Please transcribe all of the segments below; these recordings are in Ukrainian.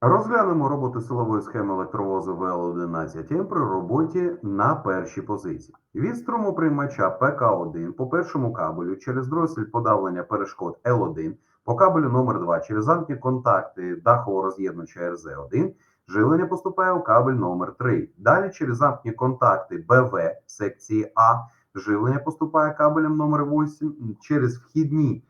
Розглянемо роботу силової схеми електровозу ВЛ-11М при роботі на першій позиції. Від струмоприймача ПК1 по першому кабелю через дросель подавлення перешкод Л1 по кабелю номер 2 через замкні контакти дахового роз'єднувача РЗ1 живлення поступає у кабель номер 3. Далі через замкні контакти БВ секції А живлення поступає кабелем номер 8 через вхідні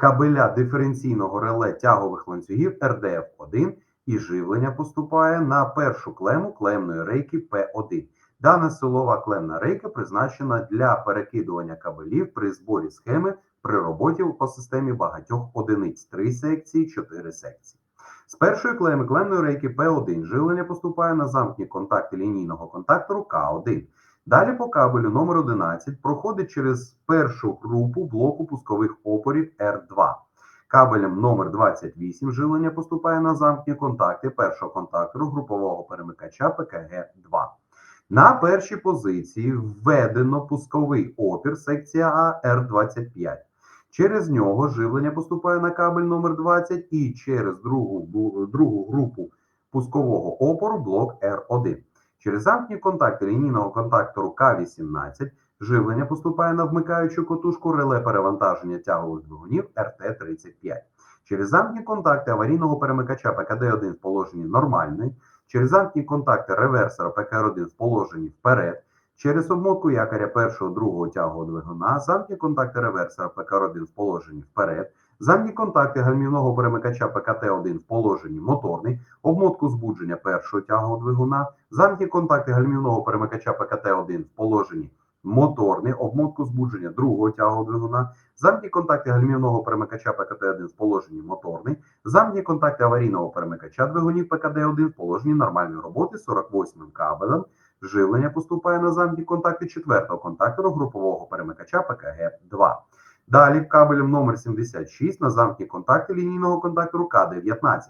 кабеля диференційного реле тягових ланцюгів РДФ1 і живлення поступає на першу клему клемної рейки П1. Дана силова клемна рейка призначена для перекидування кабелів при зборі схеми при роботі по системі багатьох одиниць 3 секції, 4 секції. З першої клеми клемної рейки П1 живлення поступає на замкні контакти лінійного контактору К1. Далі по кабелю номер 11 проходить через першу групу блоку пускових опорів R2. Кабелем номер 28 живлення поступає на замкні контакти першого контактору групового перемикача ПКГ-2. На першій позиції введено пусковий опір секція А R25. Через нього живлення поступає на кабель номер 20 і через другу, другу групу пускового опору блок R1. Через замкні контакти лінійного контактору К18 живлення поступає на вмикаючу котушку реле перевантаження тягових двигунів РТ-35. Через замкні контакти аварійного перемикача ПКД-1 в положенні нормальний, через замкні контакти реверсора ПКР-1 в положенні вперед, через обмотку якоря першого другого тягового двигуна, замкні контакти реверсора ПКР-1 в положенні вперед, замкні контакти гальмівного перемикача ПКТ-1 в положенні моторний, обмотку збудження першого тягового двигуна, замкні контакти гальмівного перемикача ПКТ-1 в положенні моторний, обмотку збудження другого тягового двигуна, замкні контакти гальмівного перемикача ПКТ-1 в положенні моторний, замкні контакти аварійного перемикача двигунів ПКД-1 в положенні нормальної роботи 48-м кабелем, живлення поступає на замкні контакти четвертого контактору групового перемикача ПКГ-2. Далі кабелем номер 76 на замкні контакти лінійного контактору К-19.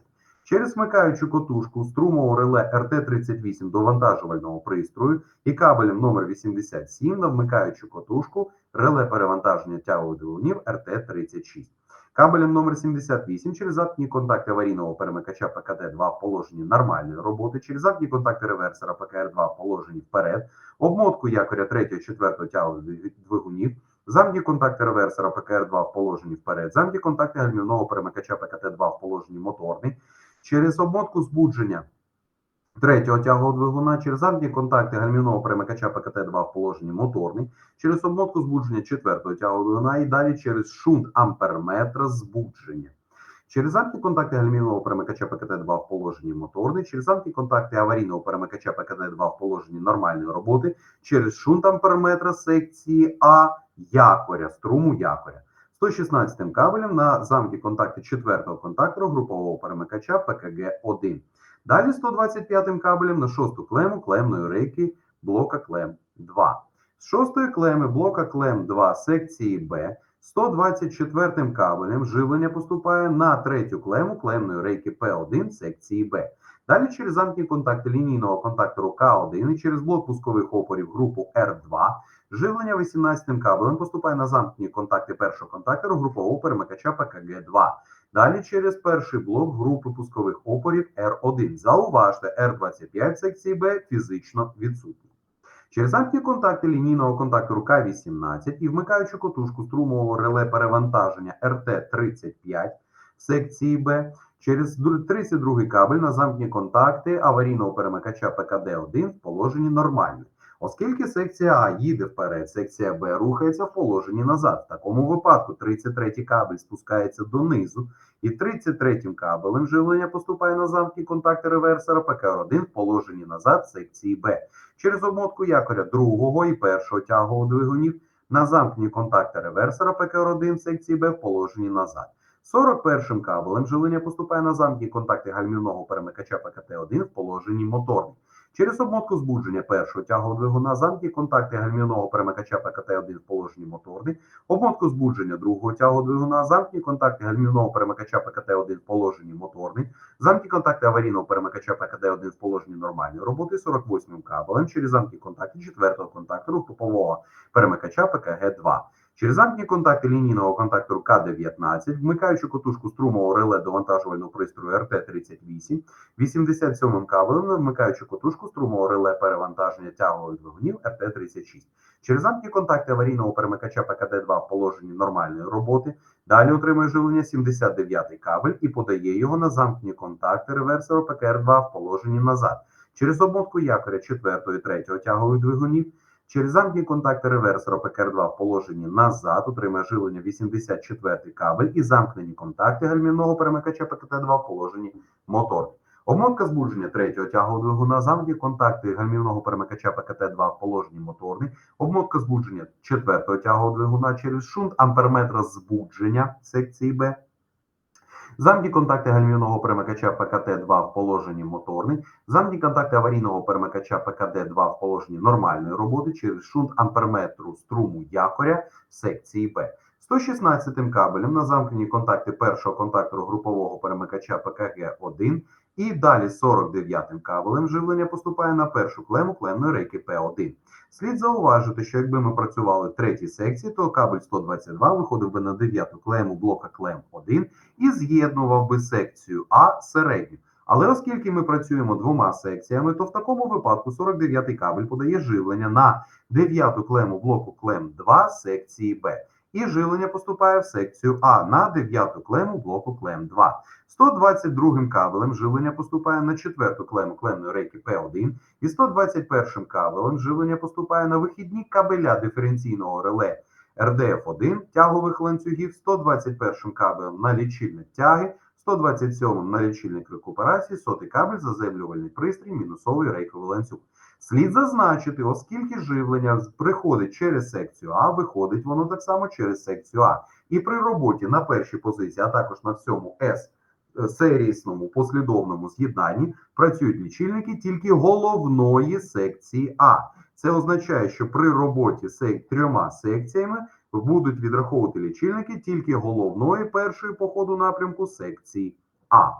Через вмикаючу котушку струмового реле РТ-38 до вантажувального пристрою і кабелем номер 87 на вмикаючу котушку реле перевантаження тягових двигунів РТ-36. Кабелем номер 78 через замкні контакти аварійного перемикача ПКД-2 в положенні нормальної роботи, через замкні контакти реверсора ПКР-2 в положенні вперед, обмотку якоря 3-4 тягових двигунів, Замкні контакти реверсера ПКР-2 в положенні вперед, замкні контакти гальмівного перемикача ПКТ-2 в положенні моторний, через обмотку збудження третього тягового двигуна, через замкні контакти гальмівного перемикача ПКТ-2 в положенні моторний, через обмотку збудження четвертого тягового двигуна і далі через шунт амперметра збудження. Через замкні контакти гальмівного перемикача ПКТ-2 в положенні моторний, через замкні контакти аварійного перемикача ПКТ-2 в положенні нормальної роботи, через шунт амперметра секції А якоря, струму якоря. 116 кабелем на замки контакти четвертого контактору групового перемикача ПКГ-1. Далі 125 кабелем на шосту клему клемної рейки блока клем 2. З шостої клеми блока клем 2 секції Б 124 кабелем живлення поступає на третю клему клемної рейки П1 секції Б. Далі через замкні контакти лінійного контактору К1 і через блок пускових опорів групу R2 Живлення 18 кабелем поступає на замкні контакти першого контактору групового перемикача ПКГ-2. Далі через перший блок групи пускових опорів R1. Зауважте, R25 секції Б фізично відсутні. Через замкні контакти лінійного контакту К18 і вмикаючу котушку струмового реле перевантаження РТ-35 в секції Б, через 32 кабель на замкні контакти аварійного перемикача ПКД-1 в положенні нормальне. Оскільки секція А їде вперед, секція Б рухається в положенні назад. В такому випадку 33 кабель спускається донизу, і 33 кабелем живлення поступає на замкні контакти реверсора ПКР1 в положенні назад секції Б. Через обмотку якоря другого і першого тягового двигунів на замкні контакти реверсора ПКР1 секції Б в положенні назад. 41 кабелем живлення поступає на замкні контакти гальмівного перемикача ПКТ1 в положенні моторний. Через обмотку збудження першого тягового двигуна, замки контакти гальмівного перемикача ПКТ-1 в положенні моторний, обмотку збудження другого тягового двигуна, замки контакти гальмівного перемикача ПКТ-1 в положенні моторний, замки контакти аварійного перемикача ПКТ-1 в положенні нормальної роботи 48 кабелем через замки контакти четвертого контактору групового перемикача ПКГ-2. Через замкнені контакти лінійного контактору К19, вмикаючи котушку струмового реле до вантажувального пристрою РТ-38, 87 кабелем, вмикаючи котушку струмового реле перевантаження тягових двигунів РТ-36. Через замкнені контакти аварійного перемикача ПКД-2 в положенні нормальної роботи, далі отримує живлення 79 кабель і подає його на замкнені контакти реверсора ПКР-2 в положенні назад. Через обмотку якоря 4 і 3 тягових двигунів Через замкнені контакти реверсора ПКР2 в положенні назад отримає живлення 84 кабель і замкнені контакти гальмівного перемикача ПКТ2 в положенні мотор. Обмотка збудження третього тягового двигуна, замкнені контакти гальмівного перемикача ПКТ2 в положенні моторний, обмотка збудження четвертого тягового двигуна через шунт амперметра збудження секції Б, Замкні контакти гальмівного перемикача ПКТ-2 в положенні моторний, замкні контакти аварійного перемикача ПКД-2 в положенні нормальної роботи через шунт амперметру струму якоря секції Б. 116 кабелем на замкнені контакти першого контактору групового перемикача ПКГ-1 і далі 49 кабелем живлення поступає на першу клему клемної рейки П1. Слід зауважити, що якби ми працювали в третій секції, то кабель 122 виходив би на 9 клему блока клем 1 і з'єднував би секцію А середню. Але оскільки ми працюємо двома секціями, то в такому випадку 49 кабель подає живлення на 9 клему блоку клем 2 секції Б. І живлення поступає в секцію А на 9 клему блоку клем 2. 122 кабелем живлення поступає на 4 клему клемної рейки П1 і 121 кабелем живлення поступає на вихідні кабеля диференційного реле РДФ1 тягових ланцюгів, 121 кабелем на лічильник тяги, 127 на лічильник рекуперації, сотий кабель заземлювальний пристрій, мінусовий рейковий ланцюг. Слід зазначити, оскільки живлення приходить через секцію А, виходить воно так само через секцію А. І при роботі на першій позиції, а також на всьому С е, серісному послідовному з'єднанні працюють лічильники тільки головної секції А. Це означає, що при роботі з трьома секціями будуть відраховувати лічильники тільки головної першої по ходу напрямку секції А.